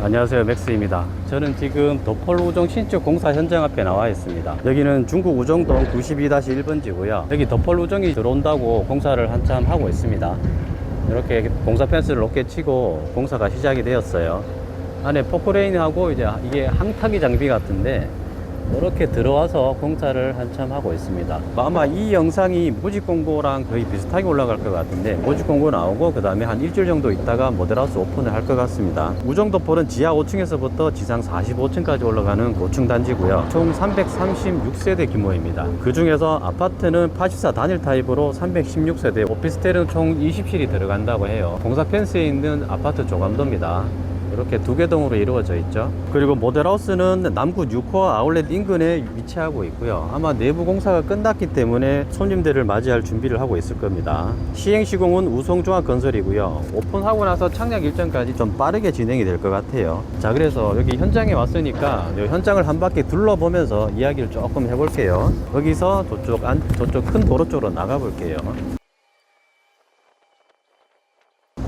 안녕하세요 맥스입니다. 저는 지금 도폴 우정 신축 공사 현장 앞에 나와 있습니다. 여기는 중국 우정동 92-1번지고요. 여기 도폴 우정이 들어온다고 공사를 한참 하고 있습니다. 이렇게 공사 펜스를 높게 치고 공사가 시작이 되었어요. 안에 포크레인하고 이제 이게 항타기 장비 같은데 이렇게 들어와서 공사를 한참 하고 있습니다. 아마 이 영상이 모집 공고랑 거의 비슷하게 올라갈 것 같은데 모집 공고 나오고 그 다음에 한 일주일 정도 있다가 모델하우스 오픈을 할 것 같습니다. 우정도폴은 지하 5층에서부터 지상 45층까지 올라가는 고층 단지고요. 총 336세대 규모입니다. 그 중에서 아파트는 84 단일 타입으로 316세대, 오피스텔은 총 20실이 들어간다고 해요. 공사 펜스에 있는 아파트 조감도입니다. 이렇게 두 개 동으로 이루어져 있죠. 그리고 모델하우스는 남구 뉴코어 아울렛 인근에 위치하고 있고요. 아마 내부 공사가 끝났기 때문에 손님들을 맞이할 준비를 하고 있을 겁니다. 시행 시공은 우송종합건설이고요. 오픈하고 나서 착륙 일정까지 좀 빠르게 진행이 될 것 같아요. 자, 그래서 여기 현장에 왔으니까 이 현장을 한 바퀴 둘러보면서 이야기를 조금 해볼게요. 여기서 저쪽 안, 저쪽 큰 도로 쪽으로 나가 볼게요.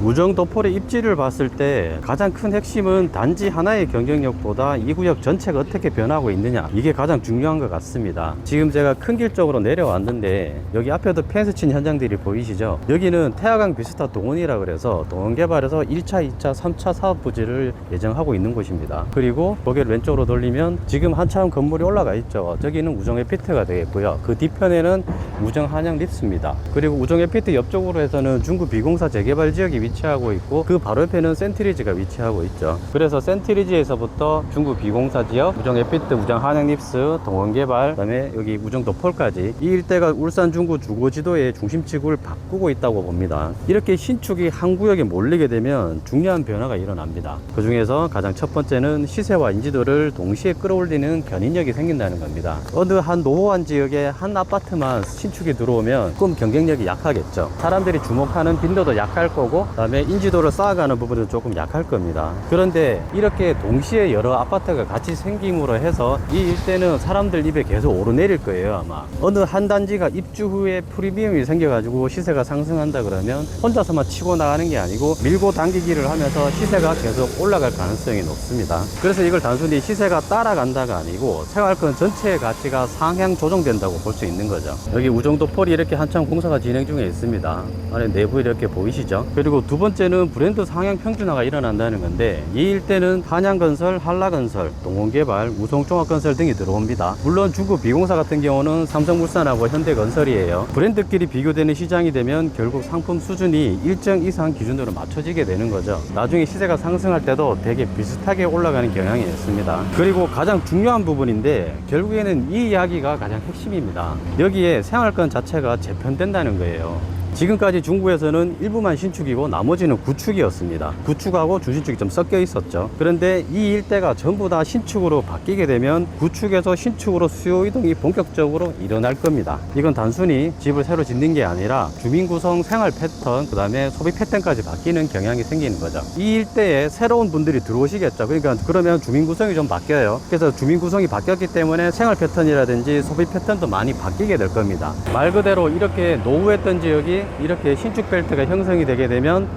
우정 도폴의 입지를 봤을 때 가장 큰 핵심은 단지 하나의 경쟁력보다 이 구역 전체가 어떻게 변하고 있느냐. 이게 가장 중요한 것 같습니다. 지금 제가 큰 길 쪽으로 내려왔는데 여기 앞에도 펜스 친 현장들이 보이시죠? 여기는 태화강 비스타 동원이라 그래서 동원개발에서 1차 2차 3차 사업 부지를 예정하고 있는 곳입니다. 그리고 고개를 왼쪽으로 돌리면 지금 한참 건물이 올라가 있죠. 저기는 우정 에피트가 되겠고요. 그 뒤편에는 우정 한양 립스입니다 그리고 우정 에피트 옆쪽으로 해서는 중구 비공사 재개발 지역이 위치하고 있고 그 바로 옆에는 센트리지가 위치하고 있죠. 그래서 센트리지에서부터 중구 비공사 지역, 우정 에피트, 우정 한양 립스, 동원개발, 그다음에 여기 우정 도 폴까지 이 일대가 울산 중구 주거지도의 중심지구를 바꾸고 있다고 봅니다. 이렇게 신축이 한 구역에 몰리게 되면 중요한 변화가 일어납니다. 그 중에서 가장 첫 번째는 시세와 인지도를 동시에 끌어올리는 견인력이 생긴다는 겁니다. 어느 한 노후한 지역에 한 아파트만 신 축이 들어오면 그럼 경쟁력이 약하겠죠. 사람들이 주목하는 빈도도 약할 거고 그다음에 인지도를 쌓아가는 부분은 조금 약할 겁니다. 그런데 이렇게 동시에 여러 아파트가 같이 생김으로 해서 이 일대는 사람들 입에 계속 오르내릴 거예요 아마. 어느 한 단지가 입주 후에 프리미엄이 생겨가지고 시세가 상승한다 그러면 혼자서만 치고 나가는 게 아니고 밀고 당기기를 하면서 시세가 계속 올라갈 가능성이 높습니다. 그래서 이걸 단순히 시세가 따라간다가 아니고 생활권 전체의 가치가 상향 조정된다고 볼 수 있는 거죠. 여기 우정도 폴이 이렇게 한참 공사가 진행 중에 있습니다. 안에 내부 이렇게 보이시죠? 그리고 두 번째는 브랜드 상향 평준화가 일어난다는 건데 이 일대는 한양건설, 한라건설, 동원개발, 우송종합건설 등이 들어옵니다. 물론 중국 비공사 같은 경우는 삼성물산하고 현대건설이에요. 브랜드끼리 비교되는 시장이 되면 결국 상품 수준이 일정 이상 기준으로 맞춰지게 되는 거죠. 나중에 시세가 상승할 때도 되게 비슷하게 올라가는 경향이 있습니다. 그리고 가장 중요한 부분인데 결국에는 이 이야기가 가장 핵심입니다. 여기에 생활 권 자체가 재편된다는 거예요. 지금까지 중구에서는 일부만 신축이고 나머지는 구축이었습니다. 구축하고 주신축이 좀 섞여 있었죠. 그런데 이 일대가 전부 다 신축으로 바뀌게 되면 구축에서 신축으로 수요 이동이 본격적으로 일어날 겁니다. 이건 단순히 집을 새로 짓는 게 아니라 주민 구성 생활 패턴, 그 다음에 소비 패턴까지 바뀌는 경향이 생기는 거죠. 이 일대에 새로운 분들이 들어오시겠죠. 그러니까 그러면 주민 구성이 좀 바뀌어요. 그래서 주민 구성이 바뀌었기 때문에 생활 패턴이라든지 소비 패턴도 많이 바뀌게 될 겁니다. 말 그대로 이렇게 노후했던 지역이 이렇게 신축 벨트가 형성이 되게 되면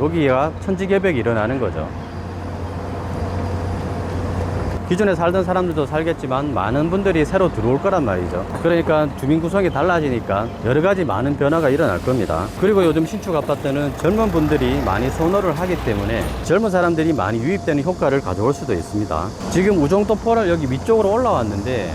여기가 천지개벽이 일어나는 거죠. 기존에 살던 사람들도 살겠지만 많은 분들이 새로 들어올 거란 말이죠. 그러니까 주민 구성이 달라지니까 여러 가지 많은 변화가 일어날 겁니다. 그리고 요즘 신축 아파트는 젊은 분들이 많이 선호를 하기 때문에 젊은 사람들이 많이 유입되는 효과를 가져올 수도 있습니다. 지금 우정도 포를 여기 위쪽으로 올라왔는데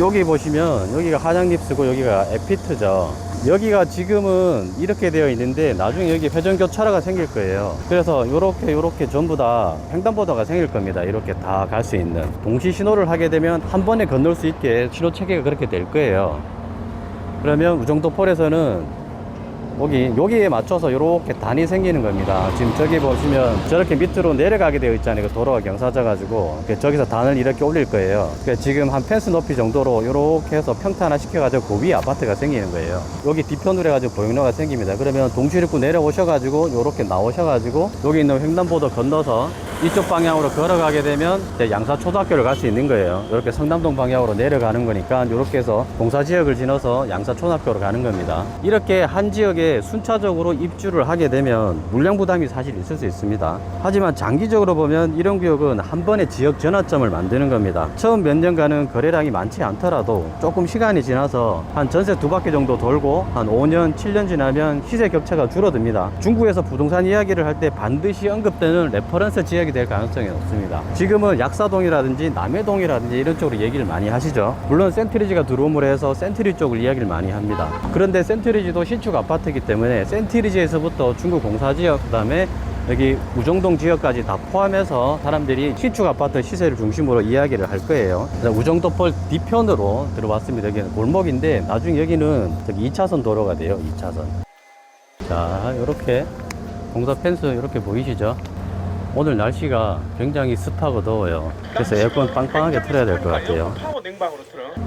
여기 보시면 여기가 한양립스고 여기가 에피트죠. 여기가 지금은 이렇게 되어 있는데 나중에 여기 회전 교차로가 생길 거예요. 그래서 이렇게 이렇게 전부 다 횡단보도가 생길 겁니다. 이렇게 다 갈 수 있는 동시 신호를 하게 되면 한 번에 건널 수 있게 신호 체계가 그렇게 될 거예요. 그러면 우정도 폴에서는 여기 여기에 맞춰서 이렇게 단이 생기는 겁니다. 지금 저기 보시면 저렇게 밑으로 내려가게 되어 있잖아요. 그 도로가 경사져 가지고 저기서 단을 이렇게 올릴 거예요. 그러니까 지금 한 펜스 높이 정도로 이렇게 해서 평탄화 시켜 가지고 그 위에 아파트가 생기는 거예요. 여기 뒤편으로 해 가지고 보행로가 생깁니다. 그러면 동시입구 내려오셔 가지고 이렇게 나오셔 가지고 여기 있는 횡단보도 건너서 이쪽 방향으로 걸어가게 되면 양사 초등학교를 갈 수 있는 거예요. 이렇게 성남동 방향으로 내려가는 거니까 이렇게 해서 공사 지역을 지나서 양사 초등학교로 가는 겁니다. 이렇게 한 지역에 순차적으로 입주를 하게 되면 물량 부담이 사실 있을 수 있습니다. 하지만 장기적으로 보면 이런 구역은 한 번에 지역 전환점을 만드는 겁니다. 처음 몇 년간은 거래량이 많지 않더라도 조금 시간이 지나서 한 전세 두 바퀴 정도 돌고 한 5년, 7년 지나면 시세 격차가 줄어듭니다. 중국에서 부동산 이야기를 할 때 반드시 언급되는 레퍼런스 지역 이 될 가능성이 높습니다. 지금은 약사동이라든지 남해동이라든지 이런 쪽으로 얘기를 많이 하시죠. 물론 센트리지가 들어옴으로 해서 센트리 쪽을 이야기를 많이 합니다. 그런데 센트리지도 신축 아파트이기 때문에 센트리지에서부터 중국 공사지역 그다음에 여기 우정동 지역까지 다 포함해서 사람들이 신축 아파트 시세를 중심으로 이야기를 할 거예요. 우정도폴 뒤편으로 들어왔습니다. 여기는 골목인데 나중에 여기는 저기 2차선 도로가 돼요. 2차선. 자, 이렇게 공사 펜스 이렇게 보이시죠? 오늘 날씨가 굉장히 습하고 더워요. 그래서 에어컨 빵빵하게 틀어야 될 것 같아요.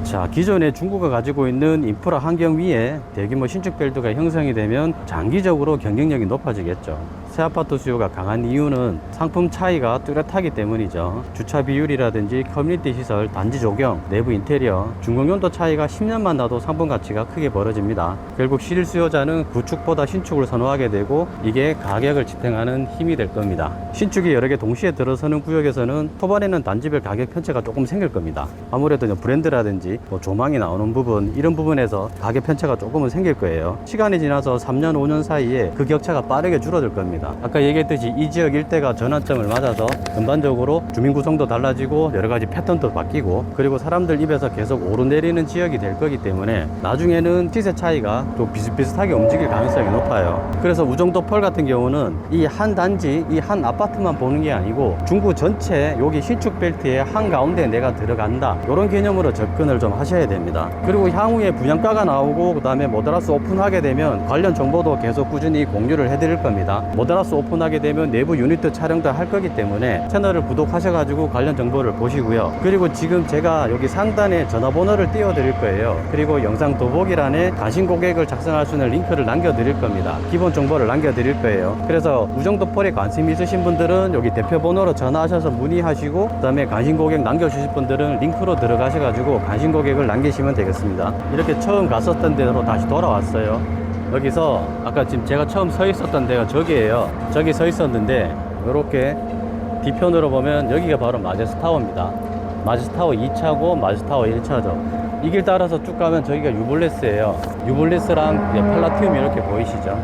자, 기존에 중국가 가지고 있는 인프라 환경 위에 대규모 신축 벨트가 형성이 되면 장기적으로 경쟁력이 높아지겠죠. 새 아파트 수요가 강한 이유는 상품 차이가 뚜렷하기 때문이죠. 주차 비율이라든지 커뮤니티 시설, 단지 조경, 내부 인테리어, 준공연도 차이가 10년만 나도 상품 가치가 크게 벌어집니다. 결국 실 수요자는 구축보다 신축을 선호하게 되고 이게 가격을 지탱하는 힘이 될 겁니다. 신축이 여러 개 동시에 들어서는 구역에서는 초반에는 단지별 가격 편차가 조금 생길 겁니다. 아무래도 브랜드라든지 뭐 조망이 나오는 부분 이런 부분에서 가격 편차가 조금은 생길 거예요. 시간이 지나서 3년 5년 사이에 그 격차가 빠르게 줄어들 겁니다. 아까 얘기했듯이 이 지역 일대가 전환점을 맞아서 전반적으로 주민 구성도 달라지고 여러 가지 패턴도 바뀌고 그리고 사람들 입에서 계속 오르내리는 지역이 될 거기 때문에 나중에는 시세 차이가 좀 비슷비슷하게 움직일 가능성이 높아요. 그래서 우정도 펄 같은 경우는 이 한 단지, 이 한 아파트만 보는 게 아니고 중구 전체 여기 신축 벨트의 한 가운데 내가 들어간다. 이런 개념으로 접근을 좀 하셔야 됩니다. 그리고 향후에 분양가가 나오고 그다음에 모더라스 오픈하게 되면 관련 정보도 계속 꾸준히 공유를 해드릴 겁니다. 모더 라스 오픈하게 되면 내부 유니트 촬영도 할 거기 때문에 채널을 구독하셔가지고 관련 정보를 보시고요. 그리고 지금 제가 여기 상단에 전화번호를 띄워드릴 거예요. 그리고 영상 더보기란에 관심 고객을 작성할 수 있는 링크를 남겨드릴 겁니다. 기본 정보를 남겨드릴 거예요. 그래서 우정도 폴에 관심 있으신 분들은 여기 대표 번호로 전화하셔서 문의하시고 그다음에 관심 고객 남겨주실 분들은 링크로 들어가셔가지고 관심 고객을 남기시면 되겠습니다. 이렇게 처음 갔었던 데로 다시 돌아왔어요. 여기서 아까 지금 제가 처음 서 있었던 데가 저기예요. 저기 서 있었는데 이렇게 뒤편으로 보면 여기가 바로 마제스타워입니다. 마제스타워 2차고 마제스타워 1차죠. 이 길 따라서 쭉 가면 저기가 유볼레스예요. 유볼레스랑 이제 팔라티움 이렇게 보이시죠?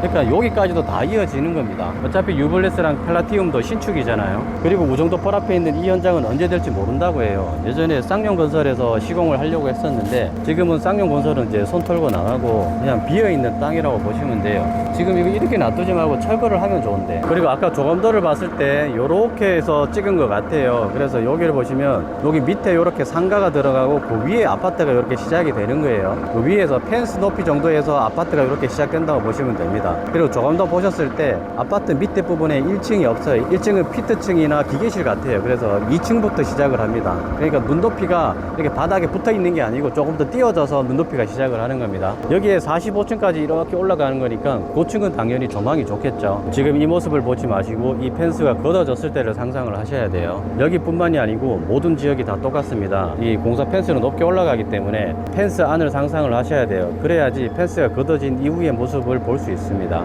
그러니까 여기까지도 다 이어지는 겁니다. 어차피 유볼레스랑 팔라티움도 신축이잖아요. 그리고 우정도 펄 앞에 있는 이 현장은 언제 될지 모른다고 해요. 예전에 쌍용건설에서 시공을 하려고 했었는데 지금은 쌍용건설은 이제 손 털고 나가고 그냥 비어있는 땅이라고 보시면 돼요. 지금 이거 이렇게 놔두지 말고 철거를 하면 좋은데. 그리고 아까 조감도를 봤을 때 요렇게 해서 찍은 것 같아요. 그래서 여기를 보시면 여기 밑에 요렇게 상가가 들어가고 그 위에 아파트가 이렇게 시작이 되는 거예요. 그 위에서 펜스 높이 정도에서 아파트가 이렇게 시작된다고 보시면 됩니다. 그리고 조감도 보셨을 때 아파트 밑에 부분에 1층이 없어요. 1층은 피트층이나 기계실 같아요. 그래서 2층부터 시작을 합니다. 그러니까 눈높이가 이렇게 바닥에 붙어 있는 게 아니고 조금 더 띄워져서 눈높이가 시작을 하는 겁니다. 여기에 45층까지 이렇게 올라가는 거니까 고층은 당연히 조망이 좋겠죠. 지금 이 모습을 보지 마시고 이 펜스가 걷어졌을 때를 상상을 하셔야 돼요. 여기뿐만이 아니고 모든 지역이 다 똑같습니다. 이 공사 펜스는 높게 올라가기 때문에 펜스 안을 상상을 하셔야 돼요. 그래야지 펜스가 걷어진 이후의 모습을 볼 수 있 습니다.